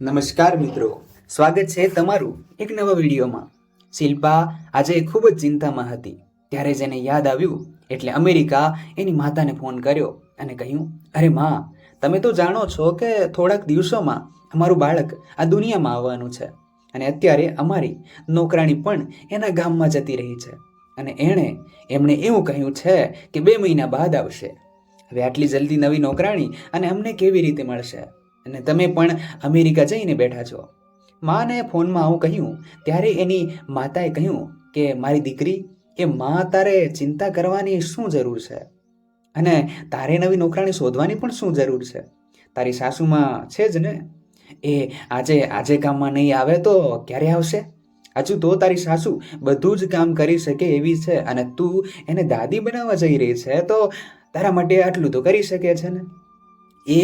નમસ્કાર મિત્રો. સ્વાગત છે તમારું એક નવા વિડીયોમાં. શિલ્પા આજે ખૂબ જ ચિંતામાં હતી. ત્યારે જેને યાદ આવ્યું, એટલે અમેરિકા એની માતાને ફોન કર્યો અને કહ્યું, અરે માં, તમે તો જાણો છો કે થોડાક દિવસોમાં અમારું બાળક આ દુનિયામાં આવવાનું છે. અને અત્યારે અમારી નોકરાણી પણ એના ગામમાં જતી રહી છે. અને એણે એમણે એવું કહ્યું છે કે બે મહિના બાદ આવશે. હવે આટલી જલ્દી નવી નોકરાણી અને અમને કેવી રીતે મળશે? અને તમે પણ અમેરિકા જઈને બેઠા છો. માને ફોનમાં આવું કહ્યું, ત્યારે એની માતાએ કહ્યું કે, મારી દીકરી, એ મા તારે ચિંતા કરવાની શું જરૂર છે? અને તારે નવી નોકરાણી શોધવાની પણ શું જરૂર છે? તારી સાસુમાં છે જ ને? એ આજે આજે કામમાં નહીં આવે તો ક્યારે આવશે? હજુ તો તારી સાસુ બધું જ કામ કરી શકે એવી છે અને તું એને દાદી બનાવવા જઈ રહી છે, તો તારા માટે આટલું તો કરી શકે છે ને? એ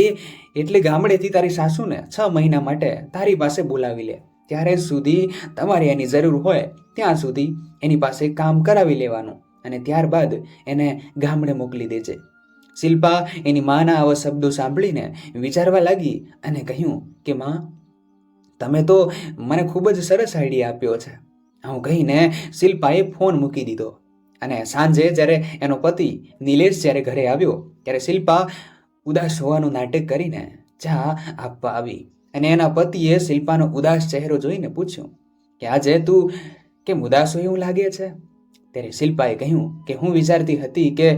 એટલે ગામડેથી તારી સાસુને છ મહિના માટે તારી પાસે બોલાવી લે. ત્યારે સુધી તમારે એની જરૂર હોય ત્યાં સુધી એની પાસે કામ કરાવી લેવાનું અને ત્યારબાદ એને ગામડે મોકલી દેજે. શિલ્પા એની માના આવા શબ્દો સાંભળીને વિચારવા લાગી અને કહ્યું કે, માં, તમે તો મને ખૂબ જ સરસ આઈડિયા આપ્યો છે. હું કહીને શિલ્પાએ ફોન મૂકી દીધો અને સાંજે જ્યારે એનો પતિ નિલેશ જ્યારે ઘરે આવ્યો, ત્યારે શિલ્પા ઉદાસ હોવાનું નાટક કરીને ચા આપવા આવી. અને એના પતિએ શિલ્પાનો ઉદાસ ચહેરો જોઈને પૂછ્યું, કે આજે તું કેમ ઉદાસ હોય એવું લાગે છે? ત્યારે શિલ્પાએ કહ્યું કે, હું વિચારતી હતી કે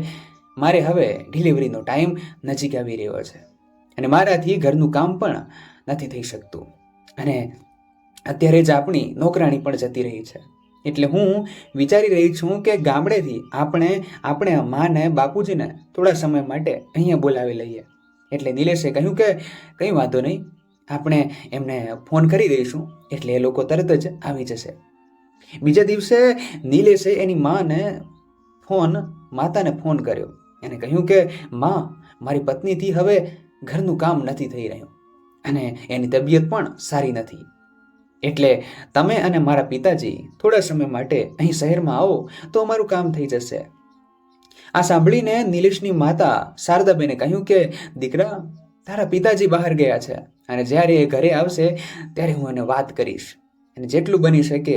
મારે હવે ડિલિવરીનો ટાઈમ નજીક આવી રહ્યો છે અને મારાથી ઘરનું કામ પણ નથી થઈ શકતું. અને અત્યારે જ આપણી નોકરાણી પણ જતી રહી છે. એટલે હું વિચારી રહી છું કે ગામડેથી આપણે આપણે માને બાપુજીને થોડા સમય માટે અહીંયા બોલાવી લઈએ. એટલે નિલેશે કહ્યું કે, કંઈ વાંધો નહીં, આપણે એમને ફોન કરી દઈશું. એટલે એ લોકો તરત જ આવી જશે. બીજા દિવસે નિલેશે એની માને ફોન, માતાને ફોન કર્યો. એને કહ્યું કે, માં, મારી પત્નીથી હવે ઘરનું કામ નથી થઈ રહ્યું અને એની તબિયત પણ સારી નથી. એટલે તમે અને મારા પિતાજી થોડા સમય માટે અહીં શહેરમાં આવો તો અમારું કામ થઈ જશે. આ સાંભળીને નિલેશની માતા શારદાબેને કહ્યું કે, દીકરા, તારા પિતાજી બહાર ગયા છે અને જ્યારે એ ઘરે આવશે ત્યારે હું એને વાત કરીશ. અને જેટલું બની શકે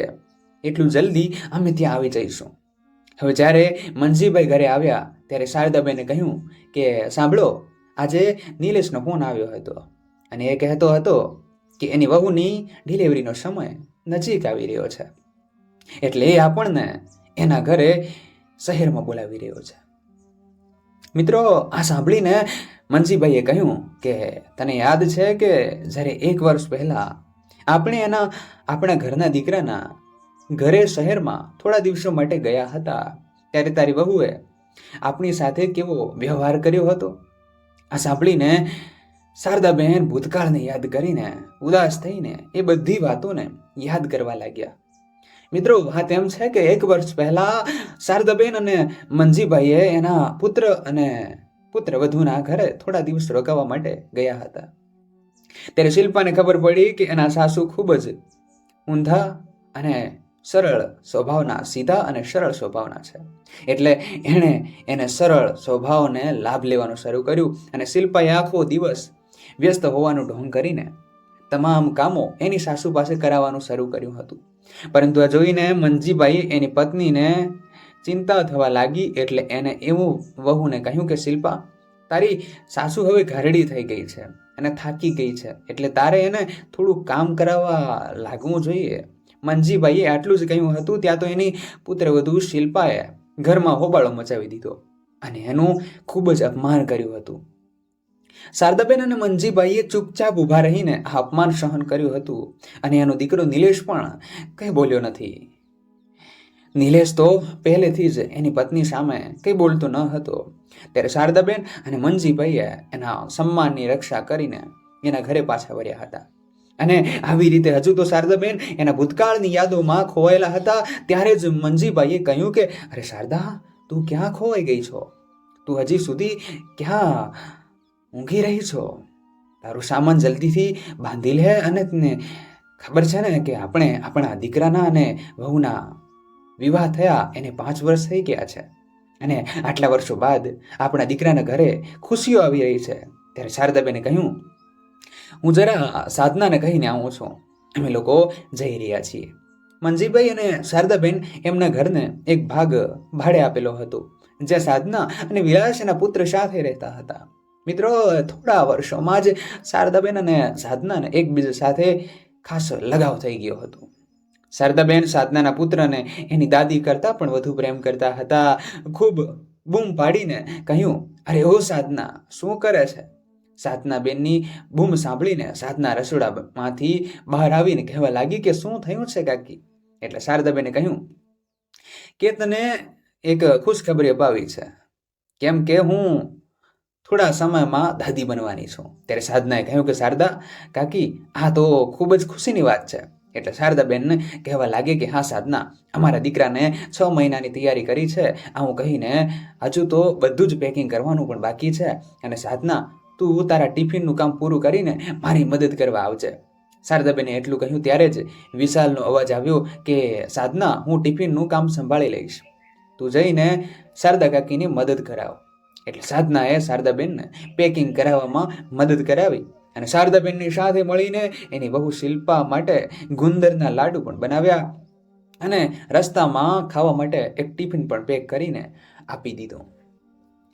એટલું જલ્દી અમે ત્યાં આવી જઈશું. હવે જ્યારે મનજીભાઈ ઘરે આવ્યા ત્યારે શારદાબેને કહ્યું કે, સાંભળો, આજે નિલેશનો ફોન આવ્યો હતો અને એ કહેતો હતો કે એની વહુની ડિલિવરીનો સમય નજીક આવી રહ્યો છે. એટલે એ આપણને એના ઘરે શહેરમાં બોલાવી રહ્યો છે. મિત્રો, આ સાંભળીને મનજીભાઈએ કહ્યું કે, તને યાદ છે કે જ્યારે એક વર્ષ પહેલાં આપણે એના, આપણા ઘરના દીકરાના ઘરે શહેરમાં થોડા દિવસો માટે ગયા હતા, ત્યારે તારી વહુએ આપણી સાથે કેવો વ્યવહાર કર્યો હતો? આ સાંભળીને શારદાબહેન ભૂતકાળને યાદ કરીને, ઉદાસ થઈને એ બધી વાતોને યાદ કરવા લાગ્યા. મિત્રો, વાત એમ છે કે એક વર્ષ પહેલા શારદાબેન અને મંજીભાઈએ એના પુત્ર અને પુત્ર વધુના ઘરે થોડા દિવસ રોકાવા માટે ગયા હતા. ત્યારે શિલ્પાને ખબર પડી કે એના સાસુ ખૂબ જ ઊંધા અને સરળ સ્વભાવના, સીધા અને સરળ સ્વભાવના છે. એટલે એણે એને સરળ સ્વભાવને લાભ લેવાનું શરૂ કર્યું અને શિલ્પાએ આખો દિવસ વ્યસ્ત હોવાનું ઢોંગ કરીને તમામ કામો એની સાસુ પાસે કરાવવાનું શરૂ કર્યું હતું. પરંતુ આ જોઈને મંજીબાઈ એની પત્નીને ચિંતા થવા લાગી એટલે એને એવું વહુને કહ્યું કે, શિલ્પા, તારી સાસુ હવે ઘરડી થઈ ગઈ છે અને થાકી ગઈ છે, એટલે તારે એને થોડું કામ કરાવવા લાગવું જોઈએ. મંજીભાઈએ આટલું જ કહ્યું હતું, ત્યાં તો એની પુત્રવધુ શિલ્પાએ ઘરમાં હોબાળો મચાવી દીધો અને એનું ખૂબ જ અપમાન કર્યું હતું. શારદાબેન અને મંજીભાઈએ ચૂપચાપ ઊભા રહીને અપમાન સહન કર્યું હતું અને એનો દીકરો નિલેશ પણ કંઈ બોલ્યો નથી. નિલેશ તો પહેલેથી જ એની પત્ની સામે કંઈ બોલતો ન હતો. ત્યારે શારદાબેન અને મંજીભાઈએ એના સન્માનની રક્ષા કરીને એના ઘરે પાછા વર્યા હતા. અને આવી રીતે હજુ તો શારદાબેન એના ભૂતકાળની યાદોમાં ખોવાયેલા હતા, ત્યારે જ મંજીભાઈએ કહ્યું કે, અરે શારદા, તું ક્યાં ખોવાઈ ગઈ છો? તું હજી સુધી ક્યાં ઊંઘી રહી છો? તારું સામાન જલ્દીથી બાંધી લે અને ખબર છે ને કે આપણે આપણા દીકરાના અને વહુના વિવાહ થયા, એને પાંચ વર્ષ થઈ ગયા છે. અને આટલા વર્ષો બાદ આપણા દીકરાના ઘરે ખુશીઓ આવી રહી છે. ત્યારે શારદાબેને કહ્યું, હું જરા સાધનાને કહીને આવું છું. અમે લોકો જઈ રહ્યા છીએ. મંજીભાઈ અને શારદાબેન એમના ઘરને એક ભાગ ભાડે આપેલો હતો, જ્યાં સાધના અને વિલાસ એના પુત્ર સાથે રહેતા હતા. મિત્રો, થોડા વર્ષોમાં જ શારદાબેન અને સાધનાને એકબીજા સાથે ખાસ લગાવ થઈ ગયો હતો. શારદાબેન સાધનાના પુત્રને એની દાદી કરતાં પણ વધુ પ્રેમ કરતા હતા. ખૂબ બૂમ પાડીને કહ્યું, અરે ઓ સાધના, શું કરે છે? સાધના બેનની બૂમ સાંભળીને સાધના રસોડામાંથી બહાર આવીને કહેવા લાગી કે, શું થયું છે કાકી? એટલે શારદાબેને કહ્યું, કે તને એક ખુશખબરી અપાવી છે. કેમ કે હું થોડા સમયમાં દાદી બનવાની છું. ત્યારે સાધનાએ કહ્યું કે, શારદા, કાકી, આ તો ખૂબ જ ખુશીની વાત છે. એટલે શારદાબેનને કહેવા લાગે કે, હા, સાધના, અમારા દીકરાને છ મહિનાની તૈયારી કરી છે. આવું કહીને હજુ તો બધું જ પેકિંગ કરવાનું પણ બાકી છે. અને સાધના, તું તારા ટિફિનનું કામ પૂરું કરીને મારી મદદ કરવા આવજે. શારદાબેને એટલું કહ્યું ત્યારે જ વિશાલનો અવાજ આવ્યો કે, સાધના, હું ટિફિનનું કામ સંભાળી લઈશ. તું જઈને શારદા કાકીની મદદ કરાવ. એટલે સાધનાએ શારદાબેનને પેકિંગ કરાવવામાં મદદ કરાવી અને શારદાબેનની સાથે મળીને એની બહુ શિલ્પા માટે ગુંદરના લાડુ પણ બનાવ્યા અને રસ્તામાં ખાવા માટે એક ટિફિન પણ પેક કરીને આપી દીધો.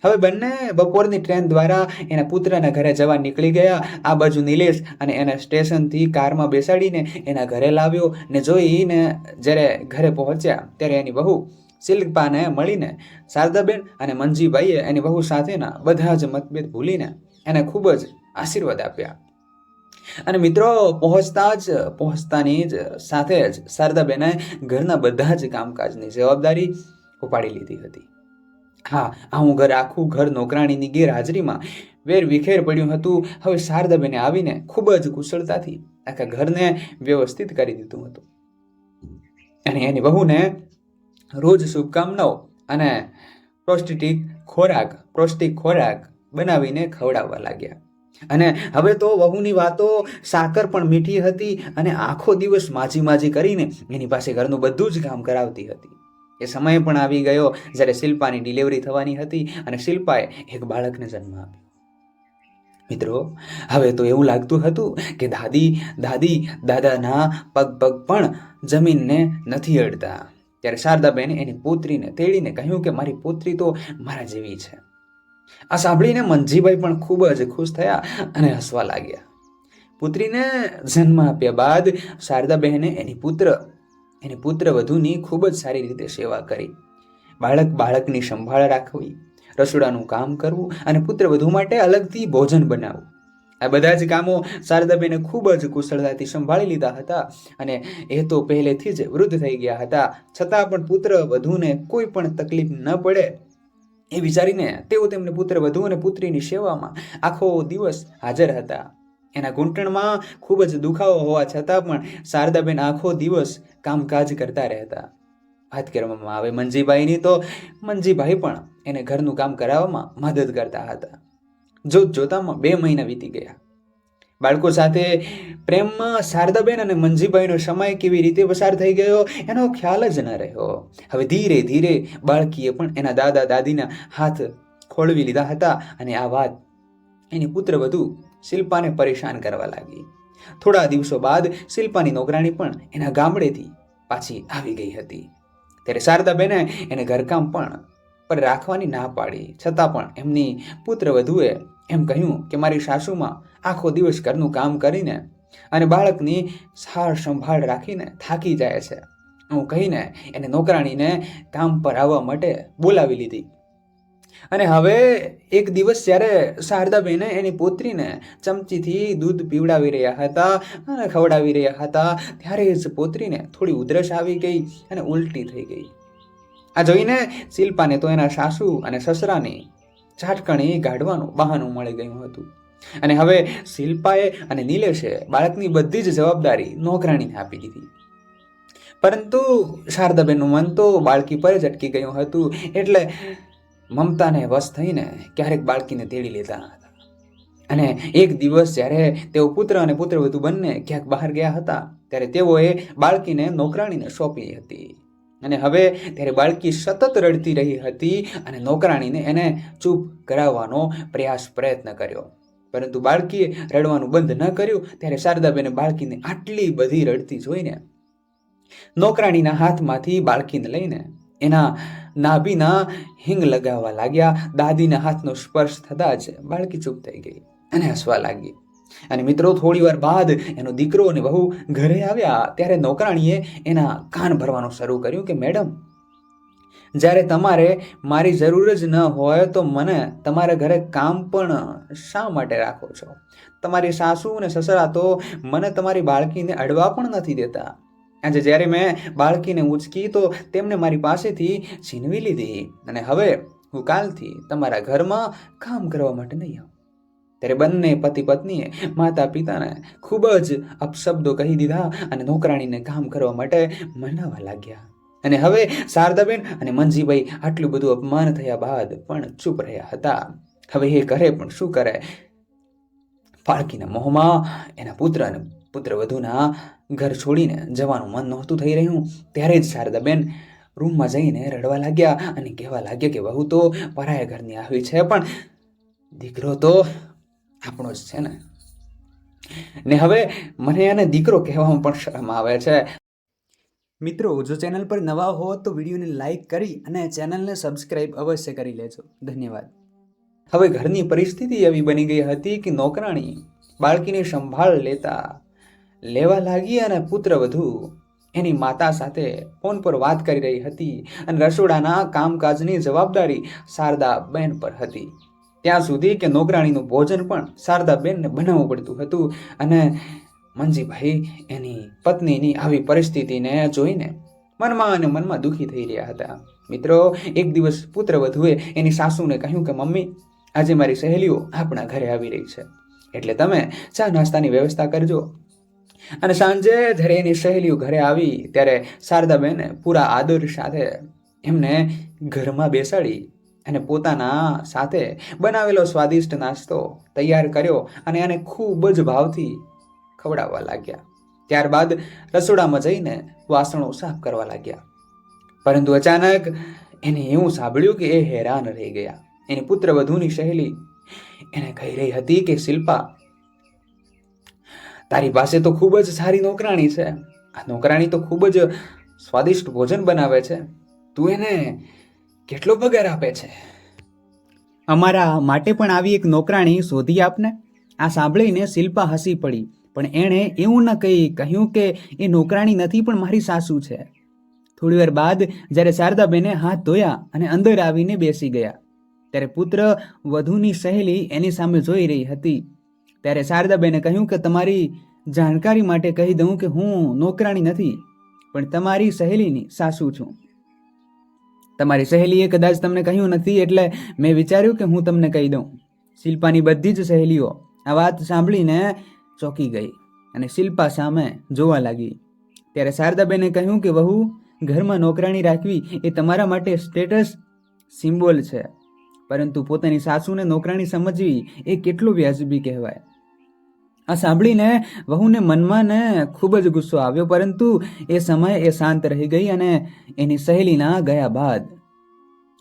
હવે બંને બપોરની ટ્રેન દ્વારા એના પુત્રના ઘરે જવા નીકળી ગયા. આ બાજુ નિલેશ અને એને સ્ટેશનથી કારમાં બેસાડીને એના ઘરે લાવ્યો ને જોઈને જ્યારે ઘરે પહોંચ્યા ત્યારે એની બહુ શિલ્પાને મળીને શારદાબેન અને મંજીભાઈએ એની બહુ સાથેના બધા જ મતભેદ ભૂલીને એને ખૂબ જ આશીર્વાદ આપ્યા. અને મિત્રો, પહોંચતા જ, પહોંચતાની જ સાથે જ શારદાબેને ઘરના બધા જ કામકાજની જવાબદારી ઉપાડી લીધી હતી. હા હું ઘર, આખું ઘર નોકરાણીની ગેરહાજરીમાં વેર વિખેર પડ્યું હતું. હવે શારદાબેને આવીને ખૂબ જ કુશળતાથી આખા ઘરને વ્યવસ્થિત કરી દીધું હતું. અને એની બહુને રોજ શુભકામનાઓ અને પ્રોસ્ટિટિક ખોરાક, પૌષ્ટિક ખોરાક બનાવીને ખવડાવવા લાગ્યા. અને હવે તો વહુની વાતો સાકર પણ મીઠી હતી અને આખો દિવસ માજી માજી કરીને એની પાસે ઘરનું બધું જ કામ કરાવતી હતી. એ સમય પણ આવી ગયો જ્યારે શિલ્પાની ડિલિવરી થવાની હતી અને શિલ્પાએ એક બાળકને જન્મ આપ્યો. મિત્રો, હવે તો એવું લાગતું હતું કે દાદી દાદી, દાદાના પગ પગ પણ જમીનને નથી અડતા. ત્યારે શારદાબેને એની પુત્રીને તેડીને કહ્યું કે મારી પુત્રી તો મારા જેવી છે. આ સાંભળીને મનજીભાઈ પણ ખૂબ જ ખુશ થયા અને હસવા લાગ્યા. પુત્રીને જન્મ આપ્યા બાદ શારદાબહેને એની પુત્ર એની પુત્ર વધુની ખૂબ જ સારી રીતે સેવા કરી. બાળક બાળકની સંભાળ રાખવી, રસોડાનું કામ કરવું અને પુત્ર વધુ માટે અલગથી ભોજન બનાવવું. આ બધા જ કામો શારદાબેને ખૂબ જ કુશળતાથી સંભાળી લીધા હતા અને એ તો પહેલેથી જ વૃદ્ધ થઈ ગયા હતા. છતાં પણ પુત્ર વધુને કોઈ પણ તકલીફ ન પડે એ વિચારીને તેઓ તેમને પુત્ર વધુ અને પુત્રીની સેવામાં આખો દિવસ હાજર હતા. એના ઘૂંટણમાં ખૂબ જ દુખાવો હોવા છતાં પણ શારદાબેન આખો દિવસ કામકાજ કરતા રહેતા. વાત કરવામાં આવે મંજીભાઈની તો મંજીભાઈ પણ એને ઘરનું કામ કરાવવામાં મદદ કરતા હતા. જોત જોતામાં બે મહિના વીતી ગયા. બાળકો સાથે પ્રેમમાં શારદાબેન અને મંજીભાઈનો સમય કેવી રીતે પસાર થઈ ગયો, એનો ખ્યાલ જ ન રહ્યો. હવે ધીરે ધીરે બાળકીએ પણ એના દાદા દાદીના હાથ ખોળવી લીધા હતા અને આ વાત એની પુત્ર વધુ શિલ્પાને પરેશાન કરવા લાગી. થોડા દિવસો બાદ શિલ્પાની નોકરાણી પણ એના ગામડેથી પાછી આવી ગઈ હતી. ત્યારે શારદાબેને એને ઘરકામ પણ પર રાખવાની ના પાડી, છતાં પણ એમની પુત્ર વધુએ એમ કહ્યું કે મારી સાસુમાં આખો દિવસ ઘરનું કામ કરીને અને બાળકની સાર સંભાળ રાખીને થાકી જાય છે. હું કહીને એને નોકરાણીને કામ પર આવવા માટે બોલાવી લીધી. અને હવે એક દિવસ જ્યારે શારદાબેને એની પોત્રીને ચમચીથી દૂધ પીવડાવી રહ્યા હતા અને ખવડાવી રહ્યા હતા, ત્યારે જ પોત્રીને થોડી ઉધરસ આવી ગઈ અને ઉલટી થઈ ગઈ. આ જોઈને શિલ્પાને તો એના સાસુ અને સસરાની ઝાટકણી કાઢવાનું બહાનું મળી ગયું હતું. અને હવે શિલ્પાએ અને નિલેશે બાળકની બધી જ જવાબદારી નોકરાણીને આપી દીધી. પરંતુ શારદાબેનનું મન તો બાળકી પર જ અટકી ગયું હતું, એટલે મમતાને વશ થઈને ક્યારેક બાળકીને તેડી લેતા હતા. અને એક દિવસ જ્યારે તેઓ પુત્ર અને પુત્રવધુ બંને ક્યાંક બહાર ગયા હતા, ત્યારે તેઓએ બાળકીને નોકરાણીને સોંપી હતી. અને હવે ત્યારે બાળકી સતત રડતી રહી હતી અને નોકરાણીને એને ચૂપ કરાવવાનો પ્રયાસ પ્રયત્ન કર્યો. પરંતુ બાળકીએ રડવાનું બંધ ન કર્યું, ત્યારે શારદાબેને બાળકીને આટલી બધી રડતી જોઈને નોકરાણીના હાથમાંથી બાળકીને લઈને એના નાભીના હિંગ લગાવવા લાગ્યા. દાદીના હાથનો સ્પર્શ થતાં જ બાળકી ચૂપ થઈ ગઈ અને હસવા લાગી. અને મિત્રો, થોડી વાર બાદ એનો દીકરો અને વહુ ઘરે આવ્યા. ત્યારે નોકરાણીએ એના કાન ભરવાનું શરૂ કર્યું કે, મેડમ, જ્યારે તમારે મારી જરૂર જ ન હોય, તો મને તમારા ઘરે કામ પણ શા માટે રાખો છો? તમારી સાસુ અને સસરા તો મને તમારી બાળકીને અડવા પણ નથી દેતા. આજે જ્યારે મેં બાળકીને ઉંચકી તો તેમને મારી પાસેથી છીનવી લીધી. અને હવે હું કાલથી તમારા ઘરમાં કામ કરવા માટે નહીં આવું. ત્યારે બંને પતિ પત્નીએ માતા પિતાને ખૂબ જ અપશબ્દો કહી દીધા અને નોકરાણીને કામ કરવા માટે મનાવવા લાગ્યા. અને હવે શારદાબેન અને મંજીભાઈ આટલું બધું અપમાન થયા બાદ પણ ચૂપ રહ્યા હતા. હવે એ કરે પણ શું કરે? ફાળકીના મોહમાં એના પુત્ર અને પુત્ર વધુના ઘર છોડીને જવાનું મન નહોતું થઈ રહ્યું. ત્યારે જ શારદાબેન રૂમમાં જઈને રડવા લાગ્યા અને કહેવા લાગ્યા કે વહુ તો પરાયા ઘરની આવી છે, પણ દીકરો તો આપણો જ છે ને? ને હવે મને આને દીકરો કહેવામાં પણ શરમ આવે છે. મિત્રો, જો ચેનલ પર નવા હો તો વિડીયોને લાઈક કરી અને ચેનલને સબસ્ક્રાઇબ અવશ્ય કરી લેજો. ધન્યવાદ. હવે ઘરની પરિસ્થિતિ એવી બની ગઈ હતી કે નોકરાણી બાળકીની સંભાળ લેતા લેવા લાગી અને પુત્ર વધુ એની માતા સાથે ફોન પર વાત કરી રહી હતી અને રસોડાના કામકાજની જવાબદારી શારદા બહેન પર હતી. ત્યાં સુધી કે નોકરાણીનું ભોજન પણ શારદાબેનને બનાવવું પડતું હતું અને મંજીભાઈ એની પત્નીની આવી પરિસ્થિતિને જોઈને મનમાં અને મનમાં દુઃખી થઈ રહ્યા હતા. મિત્રો, એક દિવસ પુત્ર વધુએ એની સાસુને કહ્યું કે, મમ્મી, આજે મારી સહેલીઓ આપણા ઘરે આવી રહી છે. એટલે તમે ચા નાસ્તાની વ્યવસ્થા કરજો. અને સાંજે જ્યારે એની સહેલીઓ ઘરે આવી, ત્યારે શારદાબેને પૂરા આદર સાથે એમને ઘરમાં બેસાડી અને પોતાના સાથે બનાવેલો સ્વાદિષ્ટ નાસ્તો તૈયાર કર્યો અને એને ખૂબ જ ભાવથી ખવડાવવા લાગ્યા. ત્યારબાદ રસોડામાં જઈને વાસણો સાફ કરવા લાગ્યા. પરંતુ અચાનક એને એવું સાંભળ્યું કે એ હેરાન રહી ગયા. એની પુત્ર વધુની સહેલી એને કહી રહી હતી કે, શિલ્પા, તારી પાસે તો ખૂબ જ સારી નોકરાણી છે. આ નોકરાણી તો ખૂબ જ સ્વાદિષ્ટ ભોજન બનાવે છે. તું એને કેટલો પગાર આપે છે? અમારા માટે પણ આવી એક નોકરાણી શોધી આપને. આ સાંભળીને શિલ્પા હસી પડી, પણ એણે એવું ન કહી કહ્યું કે એ નોકરાણી નથી, પણ મારી સાસુ છે. થોડી વાર બાદ જ્યારે શારદાબેને હાથ ધોયા અને અંદર આવીને બેસી ગયા, ત્યારે પુત્ર વધુની સહેલી એની સામે જોઈ રહી હતી. ત્યારે શારદાબેને કહ્યું કે તમારી જાણકારી માટે કહી દઉં કે હું નોકરાણી નથી, પણ તમારી સહેલીની સાસુ છું. તમારી સહેલીએ કદાચ તમને કહ્યું નથી એટલે મેં વિચાર્યું કે હું તમને કહી દઉં. શિલ્પાની બધી જ સહેલીઓ આ વાત સાંભળીને ચોંકી ગઈ અને શિલ્પા સામે જોવા લાગી. ત્યારે શારદાબેને કહ્યું કે, વહુ, ઘરમાં નોકરાણી રાખવી એ તમારા માટે સ્ટેટસ સિમ્બોલ છે. પરંતુ પોતાની સાસુને નોકરાણી સમજવી એ કેટલું વ્યાજબી કહેવાય. આ સાંભળીને વહુને મનમાં ને ખૂબ જ ગુસ્સો આવ્યો, પરંતુ એ સમયે એ શાંત રહી ગઈ અને એની સહેલીના ગયા બાદ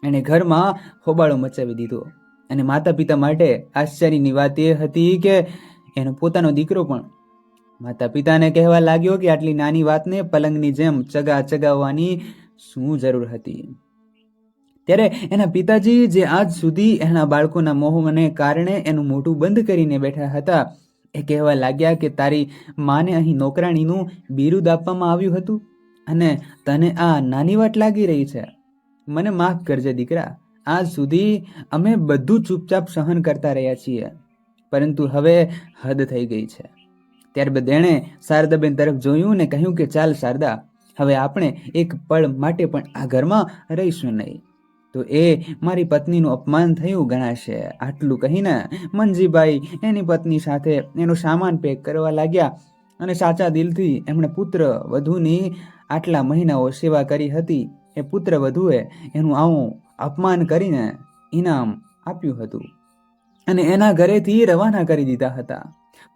એણે ઘરમાં હોબાળો મચાવી દીધો. અને માતા પિતા માટે આશ્ચર્યની વાત એ હતી કે એનો પોતાનો દીકરો પણ. માતા પિતાને કહેવા લાગ્યો કે આટલી નાની વાતને પલંગની જેમ ચગા ચગાવવાની શું જરૂર હતી? ત્યારે એના પિતાજી જે આજ સુધી એના બાળકોના મોહને કારણે એનું મોઢું બંધ કરીને બેઠા હતા એ કહેવા લાગ્યા કે તારી માને અહીં નોકરાણીનું બિરુદ આપવામાં આવ્યું હતું અને તને આ નાની વાત લાગી રહી છે. મને માફ કરજે દીકરા, આજ સુધી અમે બધું ચૂપચાપ સહન કરતા રહ્યા છીએ, પરંતુ હવે હદ થઈ ગઈ છે. ત્યારબાદ એણે શારદાબેન તરફ જોયું ને કહ્યું કે ચાલ શારદા, હવે આપણે એક પળ માટે પણ આ ઘરમાં રહીશું નહીં. તો એ મારી પત્નીનું અપમાન થયું ગણાશે. આટલું કહીને મંજીભાઈ એની પત્ની સાથે એનો સામાન પેક કરવા લાગ્યા અને સાચા દિલથી એમણે પુત્ર વધુની આટલા મહિનાઓ સેવા કરી હતી. એ પુત્ર વધુએ એનું આવું અપમાન કરીને ઇનામ આપ્યું હતું અને એના ઘરેથી રવાના કરી દીધા હતા.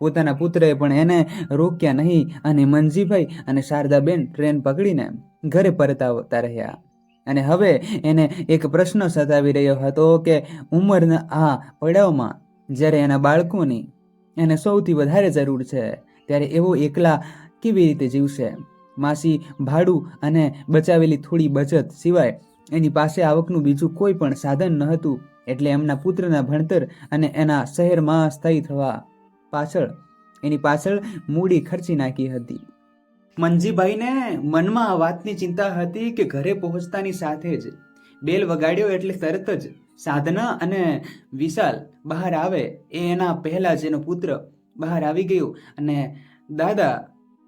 પોતાના પુત્રએ પણ એને રોક્યા નહીં અને મનજીભાઈ અને શારદાબેન ટ્રેન પકડીને ઘરે પરત આવતા રહ્યા. અને હવે એને એક પ્રશ્ન સતાવી રહ્યો હતો કે ઉંમરના આ પડાવમાં જ્યારે એના બાળકોની એને સૌથી વધારે જરૂર છે, ત્યારે એવો એકલા કેવી રીતે જીવશે? માસી ભાડું અને બચાવેલી થોડી બચત સિવાય એની પાસે આવકનું બીજું કોઈ પણ સાધન ન હતું એટલે એમના પુત્રના ભણતર અને એના શહેરમાં સ્થાયી થવા પાછળ એની પાછળ મૂડી ખર્ચી નાખી હતી. મનજીભાઈને મનમાં આ વાતની ચિંતા હતી કે ઘરે પહોંચતાની સાથે જ બેલ વગાડ્યો એટલે તરત જ સાધના અને વિશાલ બહાર આવે એ એના પહેલા જ એનો પુત્ર બહાર આવી ગયો અને દાદા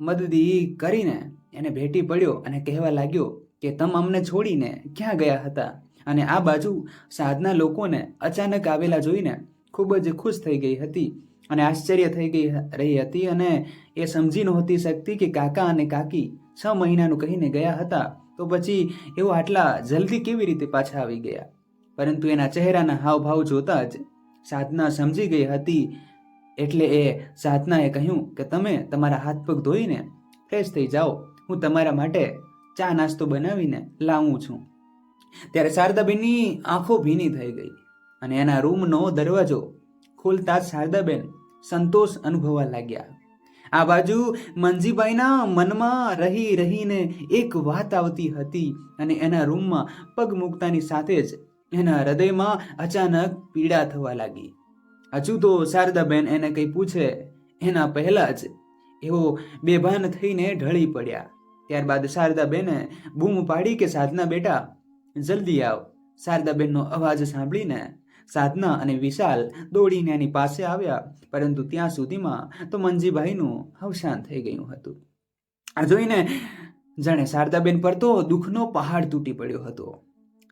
મદદી કરીને એને ભેટી પડ્યો અને કહેવા લાગ્યો કે તમ અમને છોડીને ક્યાં ગયા હતા? અને આ બાજુ સાધના લોકોને અચાનક આવેલા જોઈને ખૂબ જ ખુશ થઈ ગઈ હતી. અને આશ્ચર્ય થઈ ગઈ રહી હતી અને એ સમજી નહોતી શકતી કે કાકા અને કાકી છ મહિનાનું કહીને ગયા હતા તો પછી એઓ આટલા જલ્દી કેવી રીતે પાછા આવી ગયા? પરંતુ એના ચહેરાના હાવભાવ જોતા જ સાધના સમજી ગઈ હતી એટલે એ સાધનાએ કહ્યું કે તમે તમારા હાથ પગ ધોઈને ફ્રેશ થઈ જાઓ, હું તમારા માટે ચા નાસ્તો બનાવીને લાવું છું. ત્યારે શારદાબેનની આંખો ભીની થઈ ગઈ અને એના રૂમનો દરવાજો ખોલતા શારદાબેન સંતોષ અનુભવવા લાગ્યા. આ બાજુ મંજીભાઈના મનમાં રહી રહીને એક વાત આવતી હતી અને એના રૂમમાં પગ મૂકતાની સાથે જ એના હૃદયમાં અચાનક પીડા થવા લાગી. હજુ તો શારદાબેન એને કંઈ પૂછે, એના પહેલા જ એવો બેભાન થઈને ઢળી પડ્યા. ત્યારબાદ શારદાબેને બૂમ પાડી કે, સાધના બેટા, જલ્દી આવ. શારદાબેનનો અવાજ સાંભળીને સાધના અને વિશાલ દોડીને એની પાસે આવ્યા, પરંતુ ત્યાં સુધીમાં તો મંજીભાઈનું અવસાન થઈ ગયું હતું. આ જોઈને જાણે શારદાબેન પર તો દુઃખનો પહાડ તૂટી પડ્યો હતો.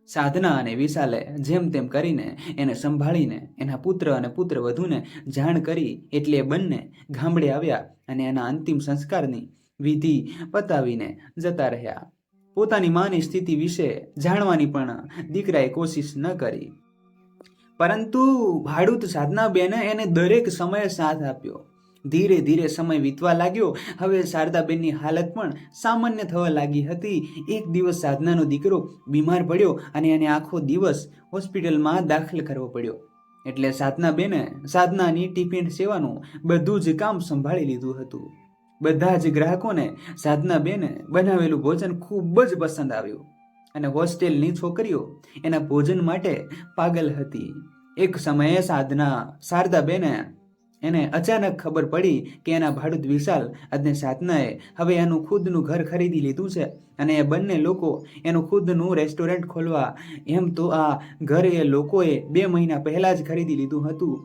સાધના અને વિશાલે જેમ તેમ કરીને એને સંભાળીને એના પુત્ર અને પુત્ર વધુને જાણ કરી એટલે એ બંને ગામડે આવ્યા અને એના અંતિમ સંસ્કારની વિધિ પતાવીને જતા રહ્યા. પોતાની માની સ્થિતિ વિશે જાણવાની પણ દીકરાએ કોશિશ ન કરી. પરંતુ ભાડૂત સાધનાબેને એને દરેક સમયે સાથ આપ્યો. ધીરે ધીરે સમય વીતવા લાગ્યો. હવે શારદાબેનની હાલત પણ સામાન્ય થવા લાગી હતી. એક દિવસ સાધનાનો દીકરો બીમાર પડ્યો અને એને આખો દિવસ હોસ્પિટલમાં દાખલ કરવો પડ્યો. એટલે સાધનાબેને સાધનાની ટિફિન સેવાનું બધું જ કામ સંભાળી લીધું હતું. બધા જ ગ્રાહકોને સાધનાબેને બનાવેલું ભોજન ખૂબ જ પસંદ આવ્યું. અને હોસ્ટેલની છોકરીઓ એના ભોજન માટે પાગલ હતી. એક સમયે સાધના, શારદાબેને એને અચાનક ખબર પડી કે એના ભાડૂત વિશાલ અને સાધનાએ હવે એનું ખુદનું ઘર ખરીદી લીધું છે અને એ બંને લોકો એનું ખુદનું રેસ્ટોરન્ટ ખોલવા એમ તો આ ઘર એ લોકોએ બે મહિના પહેલાં જ ખરીદી લીધું હતું.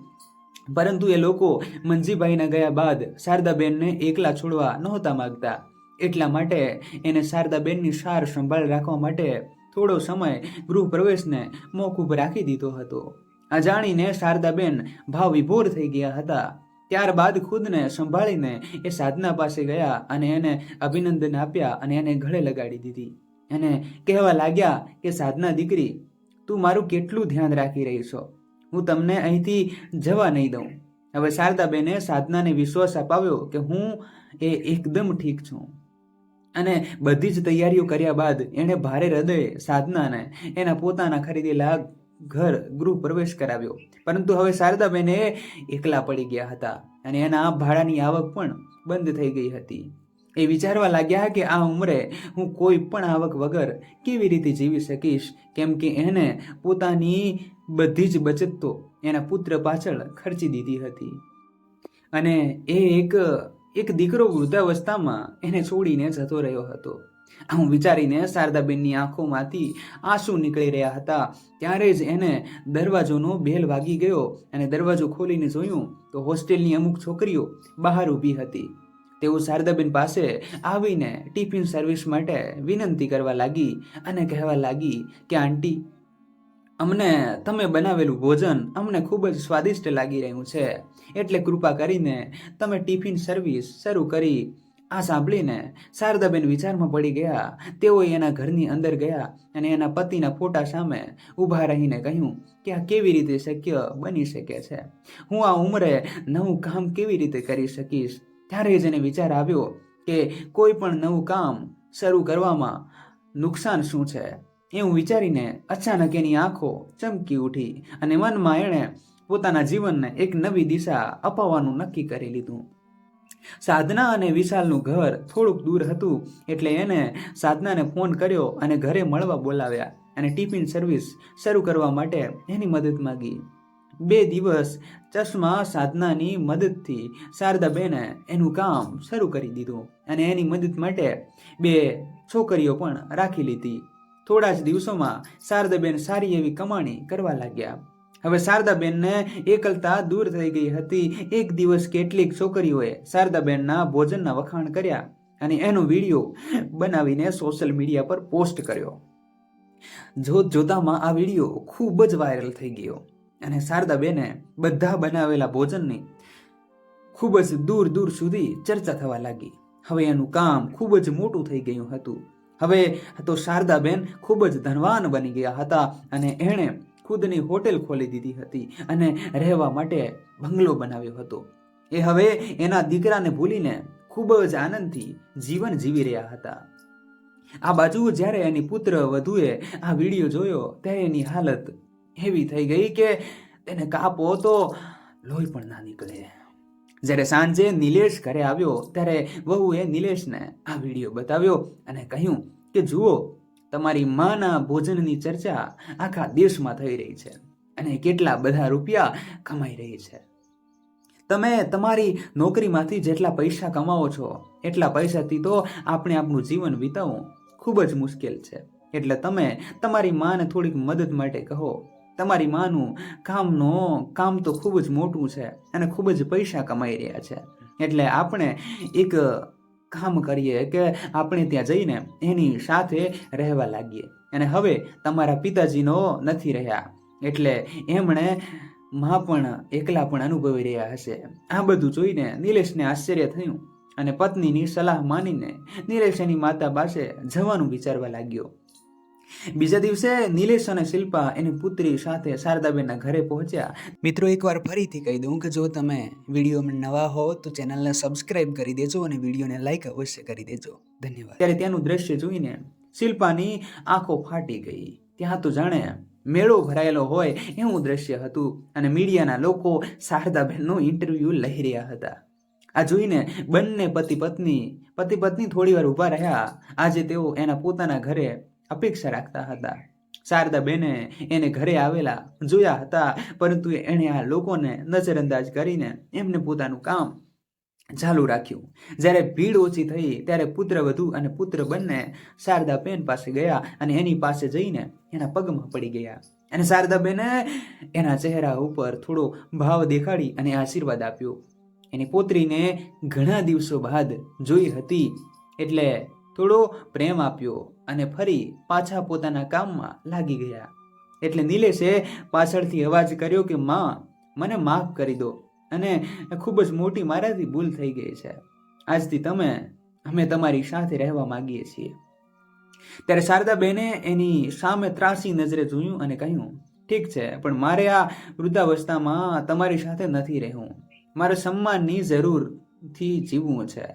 પરંતુ એ લોકો મંજીભાઈના ગયા બાદ શારદાબેનને એકલા છોડવા નહોતા માંગતા. એટલા માટે એને શારદાબેનની સાર સંભાળ રાખવા માટે થોડો સમય ગૃહ પ્રવેશને મોકૂફ રાખી દીધો હતો. આ જાણીને શારદાબેન ભાવ વિભોર થઈ ગયા હતા. ત્યારબાદ ખુદને સંભાળીને એ સાધના પાસે ગયા અને એને અભિનંદન આપ્યા અને એને ગળે લગાડી દીધી. એને કહેવા લાગ્યા કે, સાધના દીકરી, તું મારું કેટલું ધ્યાન રાખી રહી છો? હું તમને અહીંથી જવા નહીં દઉં. હવે શારદાબેને સાધનાને વિશ્વાસ અપાવ્યો કે હું એ એકદમ ઠીક છું. અને બધી જ તૈયારીઓ કર્યા બાદ એણે ભારે હૃદયે સાધનાને એના પોતાના ખરીદેલા ઘર ગૃહ પ્રવેશ કરાવ્યો. પરંતુ હવે શારદાબેને એકલા પડી ગયા હતા અને એના ભાડાની આવક પણ બંધ થઈ ગઈ હતી. એ વિચારવા લાગ્યા કે આ ઉંમરે હું કોઈ પણ આવક વગર કેવી રીતે જીવી શકીશ? કેમ કે એને પોતાની બધી જ બચત તો એના પુત્ર પાછળ ખર્ચી દીધી હતી. અને એ એક એક દીકરો વૃદ્ધાવસ્થામાં એને છોડીને જતો રહ્યો હતો. આમ વિચારીને શારદાબેનની આંખોમાંથી આંસુ નીકળી રહ્યા હતા. ત્યારે જ એને દરવાજોનો બેલ વાગી ગયો અને દરવાજો ખોલીને જોયું તો હોસ્ટેલની અમુક છોકરીઓ બહાર ઊભી હતી. તેઓ શારદાબેન પાસે આવીને ટિફિન સર્વિસ માટે વિનંતી કરવા લાગી અને કહેવા લાગી કે, આંટી અમને તમે બનાવેલું ભોજન અમને ખૂબ જ સ્વાદિષ્ટ લાગી રહ્યું છે. એટલે કૃપા કરીને તમે ટિફિન સર્વિસ શરૂ કરી. આ સાંભળીને શારદાબેન વિચારમાં પડી ગયા. તેઓએ એના ઘરની અંદર ગયા અને એના પતિના ફોટા સામે ઊભા રહીને કહ્યું કે આ કેવી રીતે શક્ય બની શકે છે? હું આ ઉંમરે નવું કામ કેવી રીતે કરી શકીશ? ત્યારે જ એને વિચાર આવ્યો કે કોઈ પણ નવું કામ શરૂ કરવામાં નુકસાન શું છે? એવું વિચારીને અચાનક એની આંખો ચમકી ઉઠી અને મનમાં એણે પોતાના જીવનને એક નવી દિશા અપાવવાનું નક્કી કરી લીધું. સાધના અને વિશાલનું ઘર થોડુંક દૂર હતું એટલે એને સાધનાને ફોન કર્યો અને ઘરે મળવા બોલાવ્યા અને ટિફિન સર્વિસ શરૂ કરવા માટે એની મદદ માંગી. બે દિવસ ચશ્મા સાધનાની મદદથી શારદાબેને એનું કામ શરૂ કરી દીધું અને એની મદદ માટે બે છોકરીઓ પણ રાખી લીધી. થોડા જ દિવસોમાં શારદાબેન સારી એવી કમાણી કરવા લાગ્યા. હવે શારદાબેનને એકલતા દૂર થઈ ગઈ હતી. એક દિવસ કેટલીક છોકરીઓએ શારદાબેનના ભોજનના વખાણ કર્યા અને એનો વીડિયો બનાવીને સોશિયલ મીડિયા પર પોસ્ટ કર્યો. જોત જોતામાં આ વીડિયો ખૂબ જ વાયરલ થઈ ગયો અને શારદાબેને બધા બનાવેલા ભોજનની ખૂબ જ દૂર દૂર સુધી ચર્ચા થવા લાગી. હવે એનું કામ ખૂબ જ મોટું થઈ ગયું હતું. હવે તો શારદાબેન ખૂબ જ ધનવાન બની ગયા હતા અને એણે ખુદની હોટેલ ખોલી દીધી હતી અને રહેવા માટે બંગલો બનાવ્યો હતો. એ હવે એના દીકરાને ભૂલીને ખૂબ જ આનંદથી જીવન જીવી રહ્યા હતા. આ બાજુ જ્યારે એની પુત્ર વધુએ આ વીડિયો જોયો ત્યારે એની હાલત એવી થઈ ગઈ કે તેને કાપો તો લોહી પણ ના નીકળે. જ્યારે સાંજે નિલેશ ઘરે આવ્યો, ત્યારે વહુએ નિલેશને આ વીડિયો બતાવ્યો અને કહ્યું કે, જુઓ, તમારી માના ભોજનની ચર્ચા આખા દેશમાં થઈ રહી છે અને કેટલા બધા રૂપિયા કમાઈ રહી છે. તમે તમારી નોકરીમાંથી જેટલા પૈસા કમાવો છો, એટલા પૈસાથી તો આપણે આપણું જીવન વિતાવવું ખૂબ જ મુશ્કેલ છે. એટલે તમે તમારી માને થોડીક મદદ માટે કહો. તમારી માનું, કામનો, કામ તો ખૂબ જ મોટું છે અને ખૂબ જ પૈસા કમાઈ રહ્યા છે. એટલે આપણે એક કામ કરીએ કે આપણે ત્યાં જઈને એની સાથે રહેવા લાગીએ. અને હવે તમારા પિતાજીનો નથી રહ્યા. એટલે એમણે માં પણ એકલા પણ અનુભવી રહ્યા હશે. આ બધું જોઈને નિલેશને આશ્ચર્ય થયું અને પત્નીની સલાહ માનીને નિલેશ એની માતા પાસે જવાનું વિચારવા લાગ્યો. બીજા દિવસે નિલેશ અને શિલ્પા એની પુત્રી સાથે શારદાબેનના ઘરે પહોંચ્યા. મિત્રો, એકવાર ફરીથી કહી દઉં કે જો તમે વિડીયોમાં નવા હો તો ચેનલને સબસ્ક્રાઇબ કરી દેજો અને વિડીયોને લાઈક અવશ્ય કરી દેજો. ધન્યવાદ. ત્યારે ત્યાંનું દ્રશ્ય જોઈને શિલ્પાની આંખો ફાટી ગઈ. ત્યાં તો જાણે મેળો ભરાયેલો હોય એવું દ્રશ્ય હતું અને મીડિયાના લોકો શારદાબેનનો ઇન્ટરવ્યૂ લઈ રહ્યા હતા. આ જોઈને બંને પતિ પત્ની પતિ પત્ની થોડી વાર ઊભા રહ્યા. આજે તેઓ એના પોતાના ઘરે અપેક્ષા રાખતા હતા. શારદાબેને એને ઘરે આવેલા જોયા હતા, પરંતુ એણે આ લોકોને નજરઅંદાજ કરીને એમને પોતાનું કામ ચાલુ રાખ્યું. જ્યારે ભીડ ઓછી થઈ, ત્યારે પુત્ર વધુ અને પુત્ર બંને શારદાબેન પાસે ગયા અને એની પાસે જઈને એના પગમાં પડી ગયા. અને શારદાબેને એના ચહેરા ઉપર થોડો ભાવ દેખાડી અને આશીર્વાદ આપ્યો. એની પોત્રીને ઘણા દિવસો બાદ જોઈ હતી એટલે થોડો પ્રેમ આપ્યો. અને ફરી પાછા પોતાના કામમાં લાગી ગયા. એટલે નિલેશે પાછળથી અવાજ કર્યો કે, માં, મને માફ કરી દો. અને ખૂબ જ મોટી મારાથી ભૂલ થઈ ગઈ છે. આજથી તમે, અમે તમારી સાથે રહેવા માંગીએ છીએ. ત્યારે શારદાબેને એની સામે ત્રાસી નજરે જોયું અને કહ્યું, ઠીક છે, પણ મારે આ વૃદ્ધાવસ્થામાં તમારી સાથે નથી રહેવું. મારે સન્માનની જરૂરથી જીવવું છે.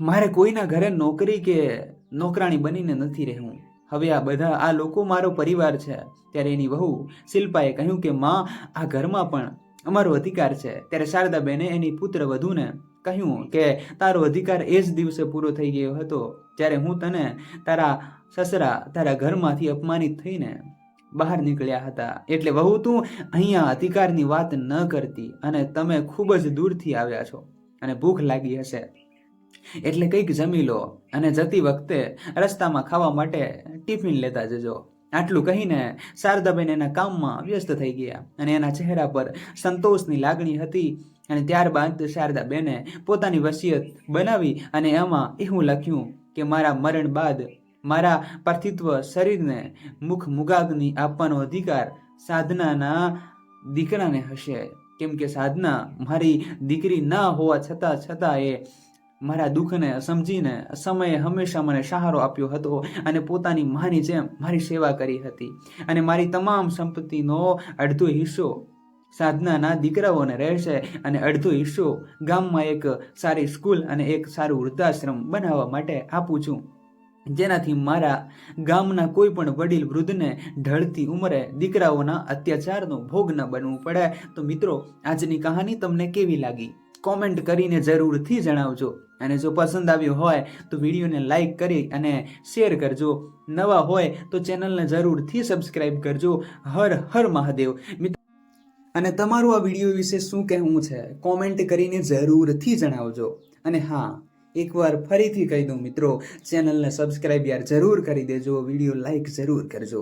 મારે કોઈના ઘરે નોકરી કે નોકરાણી બનીને નથી રહેવું. હવે આ બધા, આ લોકો મારો પરિવાર છે. ત્યારે એની વહુ શિલ્પાએ કહ્યું કે, માં, આ ઘરમાં પણ અમારો અધિકાર છે. ત્યારે શારદાબેને એની પુત્ર વધુને કહ્યું કે, તારો અધિકાર એ જ દિવસે પૂરો થઈ ગયો હતો જ્યારે હું તને તારા સસરા તારા ઘરમાંથી અપમાનિત થઈને બહાર નીકળ્યા હતા. એટલે વહુ, તું અહીંયા અધિકારની વાત ન કરતી અને તમે ખૂબ જ દૂરથી આવ્યા છો અને ભૂખ લાગી હશે. એટલે કંઈક જમી લો અને જતી વખતે રસ્તામાં ખાવા માટે ટિફિન લેતા જજો. આટલું કહીને શારદાબેન એના કામમાં વ્યસ્ત થઈ ગયા અને એના ચહેરા પર સંતોષની લાગણી હતી અને ત્યારબાદ શારદાબેને પોતાની વસિયત બનાવી અને એમાં એવું લખ્યું કે મારા મરણ બાદ મારા પાર્થિત્વ શરીરને મુખ મુગાગ્નિ આપવાનો અધિકાર સાધનાના દીકરાને હશે. કેમ કે સાધના મારી દીકરી ના હોવા છતાં છતાં એ મારા દુઃખને સમજીને સમયે હંમેશા મને સહારો આપ્યો હતો અને પોતાની માની જેમ મારી સેવા કરી હતી. અને મારી તમામ સંપત્તિનો અડધો હિસ્સો સાધનાના દીકરાઓને રહેશે અને અડધો હિસ્સો ગામમાં એક સારી સ્કૂલ અને એક સારું વૃદ્ધાશ્રમ બનાવવા માટે આપું છું. જેનાથી મારા ગામના કોઈ પણ વડીલ વૃદ્ધને ઢળતી ઉંમરે દીકરાઓના અત્યાચારનો ભોગ ન બનવું પડે. તો મિત્રો, આજની કહાની તમને કેવી લાગી? કોમેન્ટ કરીને જરૂરથી જણાવજો. અને જો પસંદ આવ્યું હોય તો વિડીયોને લાઈક કરી અને શેર કરજો. નવા હોય તો ચેનલને જરૂરથી સબસ્ક્રાઈબ કરજો. હર હર મહાદેવ. અને તમારું આ વીડિયો વિશે શું કહેવું છે? કોમેન્ટ કરીને જરૂરથી જણાવજો. અને હા, એકવાર ફરીથી કહી દઉં મિત્રો ચેનલને સબસ્ક્રાઇબ યાર જરૂર કરી દેજો. વીડિયો લાઈક જરૂર કરજો.